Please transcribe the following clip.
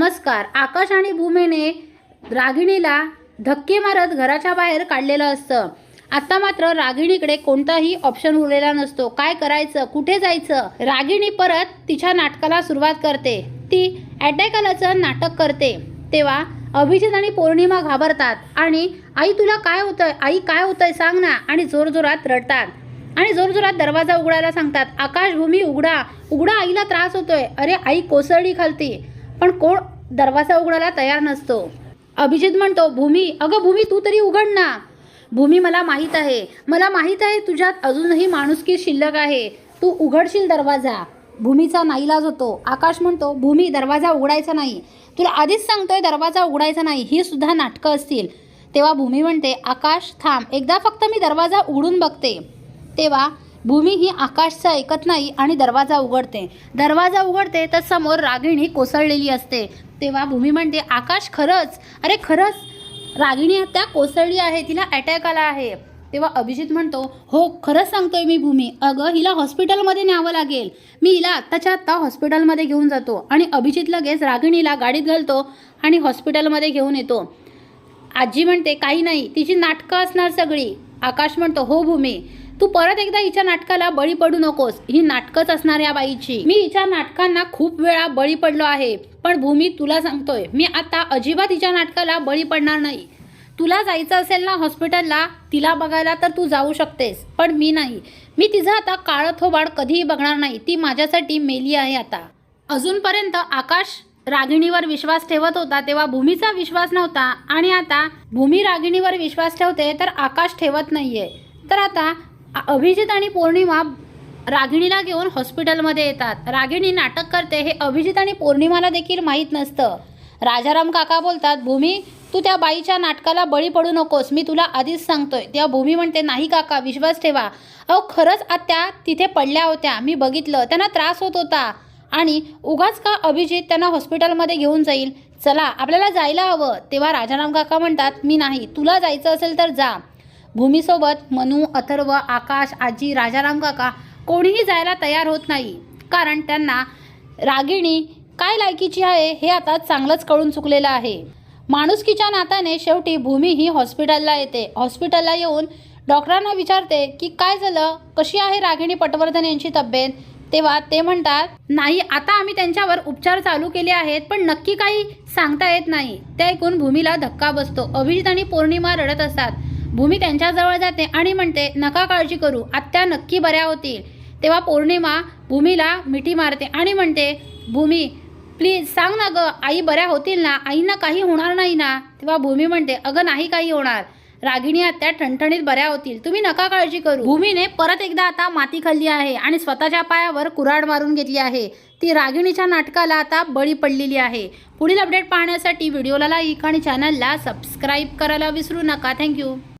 नमस्कार. आकाश आणि भूमीने रागिणीला धक्के मारत घराच्या बाहेर काढलेलं असतं. आता मात्र रागिणीकडे कोणताही ऑप्शन उरलेला नसतो. काय करायचं? कुठे जायचं? रागिणी परत तिच्या नाटकाला सुरुवात करते. ती अटॅक आल्याचं नाटक करते. तेव्हा अभिजित आणि पौर्णिमा घाबरतात आणि आई तुला काय होतंय? आई काय होतंय? सांग ना. आणि जोरजोरात रडतात. आणि जोरजोरात दरवाजा उघडायला सांगतात आकाश भूमी उघडा. उघडा आईला त्रास होतोय. अरे आई कोसळली खालती. पण कोण दरवाजा उघडायला तयार नसतो. अभिजित म्हणतो भूमी अगं भूमी तू तरी उघड ना. भूमी मला माहीत आहे. मला माहीत आहे तुझ्यात अजूनही माणुसकी शिल्लक आहे. तू उघडशील दरवाजा. भूमीचा नाईलाज होतो. आकाश म्हणतो भूमी दरवाजा उघडायचा नाही. तुला आधीच सांगतोय दरवाजा उघडायचा नाही. ही सुद्धा नाटकं असतील. तेव्हा भूमी म्हणते आकाश थांब. एकदा फक्त मी दरवाजा उघडून बघते. तेव्हा भूमी ही आकाशचं ऐकत नाही आणि दरवाजा उघडते. दरवाजा उघडते तर समोर रागिणी कोसळलेली असते. तेव्हा भूमी म्हणते आकाश खरंच अरे खरंच रागिणी त्या कोसळली आहे तिला अटॅक आला आहे. तेव्हा अभिजित म्हणतो हो खरंच सांगतोय मी भूमी. अगं हिला हॉस्पिटलमध्ये न्यावं लागेल. मी हिला आत्ताच्या आत्ता हॉस्पिटलमध्ये घेऊन जातो आणि अभिजित लगेच रागिणीला गाडीत घालतो आणि हॉस्पिटलमध्ये घेऊन येतो. आजी म्हणते काही नाही तिची नाटकं असणार सगळी. आकाश म्हणतो हो भूमी. तू परत एकदा हिच्या नाटकाला बळी पडू नकोस. ही नाटकच असणार या बाईची. मी हिच्या नाटकांना खूप वेळा बळी पडलो आहे. पण भूमी तुला सांगतोय मी आता अजिबात हिच्या नाटकाला बळी पडणार नाही. तुला जायचं असेल ना हॉस्पिटलला तिला बघायला तर तू जाऊ शकतेस. पण मी नाही. मी तिचं आता काळं थोबाड कधीही बघणार नाही. ती माझ्यासाठी मेली आहे आता. अजूनपर्यंत आकाश रागिणीवर विश्वास ठेवत होता तेव्हा भूमीचा विश्वास नव्हता. आणि आता भूमी रागिणीवर विश्वास ठेवते तर आकाश ठेवत नाहीये. तर आता अभिजित आणि पौर्णिमा रागिणीला घेऊन हॉस्पिटलमध्ये येतात. रागिणी नाटक करते हे अभिजित आणि पौर्णिमाला देखील माहीत नसतं. राजाराम काका बोलतात भूमी तू त्या बाईच्या नाटकाला बळी पडू नकोस. मी तुला आधीच सांगतोय. तेव्हा भूमी म्हणते नाही काका विश्वास ठेवा. अहो खरंच आत्या तिथे पडल्या होत्या. मी बघितलं त्यांना त्रास होत होता. आणि उगाच का अभिजित त्यांना हॉस्पिटलमध्ये घेऊन जाईल? चला आपल्याला जायला हवं. तेव्हा राजाराम काका म्हणतात मी नाही. तुला जायचं असेल तर जा. भूमीसोबत मनू अथर्व आकाश आजी राजाराम काका कोणीही जायला तयार होत नाही. कारण त्यांना रागिणी काय लायकीची आहे हे आता चांगलंच कळून चुकलेलं आहे. माणुसकीच्या नात्याने शेवटी भूमी ही हॉस्पिटलला येते. हॉस्पिटलला येऊन डॉक्टरांना विचारते की काय झालं? कशी आहे रागिणी पटवर्धन यांची तब्येत? तेव्हा ते म्हणतात नाही आता आम्ही त्यांच्यावर उपचार चालू केले आहेत पण नक्की काही सांगता येत नाही. ते ऐकून भूमीला धक्का बसतो. अभिजित आणि पौर्णिमा रडत असतात. भूमी त्यांच्याजवळ जाते आणि म्हणते नका काळजी करू आत्या नक्की बऱ्या होतील. तेव्हा पौर्णिमा भूमीला मिठी मारते आणि म्हणते भूमी प्लीज सांग ना गं आई बऱ्या होतील ना? आईंना काही होणार नाही ना? तेव्हा भूमी म्हणते अगं नाही काही होणार. रागिणी आत्या ठणठणीत बऱ्या होतील. तुम्ही नका काळजी करू. भूमीने परत एकदा आता माती खाल्ली आहे आणि स्वतःच्या पायावर कुऱ्हाड मारून घेतली आहे. ती रागिणीच्या नाटकाला आता बळी पडलेली आहे. पुढील अपडेट पाहण्यासाठी व्हिडिओला लाईक आणि चॅनलला सबस्क्राईब करायला विसरू नका. थँक्यू